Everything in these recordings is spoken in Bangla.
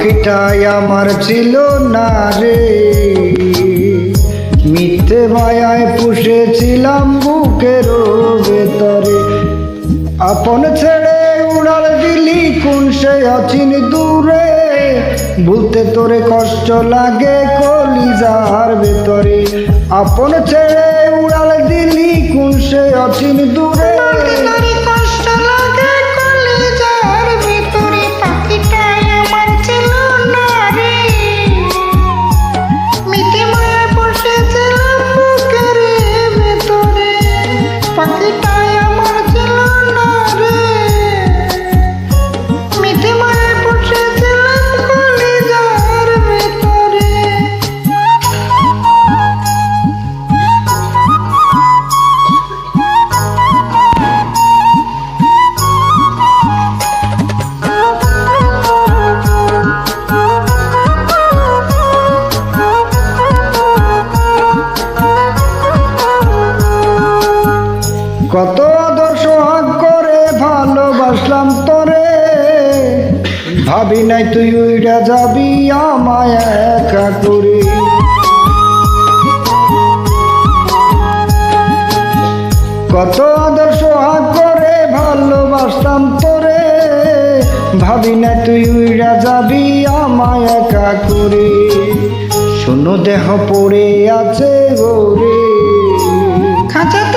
পাখিটাই আমার ছিল না রে। মিথ্যে মায়ায় পুষেছিলাম বুকের ভেতরে। আপন ছেড়ে উড়াল দিলি কোন সে অচিন দূরে। বলতে তোরে কষ্ট লাগে কলিজার ভেতরে। আপন ছেড়ে উড়াল দিলি কোন সে অচিন দূরে। পাখিটাই কত আদর্শ হাত করে ভালোবাসলাম তোরে। ভাবি নাই তুই উইরা যাবি আমায় একা করে। কত আদর্শ হাত করে ভালোবাসতাম তোরে। ভাবি না তুই উইরা যাবি আমায় একা করে। শোনো দেহ পড়ে আছে গোরে। খাঁচা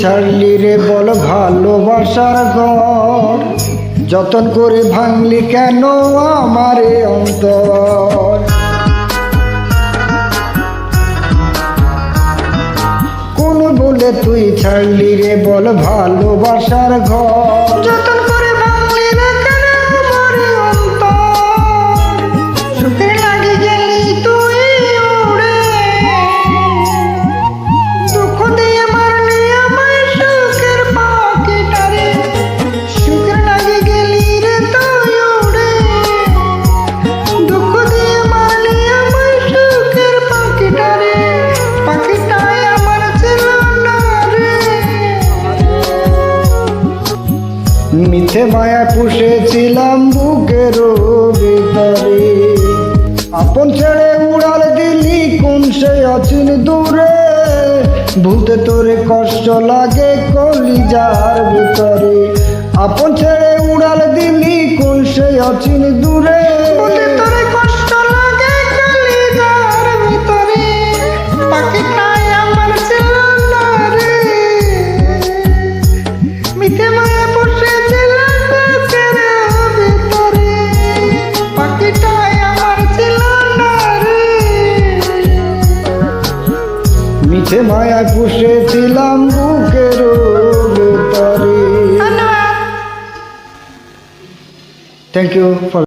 ছাড়লি রে বল ভালোবাসার ঘর যতন করে ভাঙলি কেন আমারে অন্তর? কোন বলে তুই ছাড়লি রে বল ভালোবাসার ঘর যতন মিথ্যে মায়া পুষেছিলাম বুকের ভিতরে। আপন ছেড়ে উড়াল দিলি কোন সে অচিন দূরে। ভূতে তোরে কষ্ট লাগে কলিজার ভিতরে। আপন ছেড়ে উড়াল দিলি কোন সে অচিন দূরে। মায়া পুষেছিলাম বুকের থ্যাংক ইউ ফর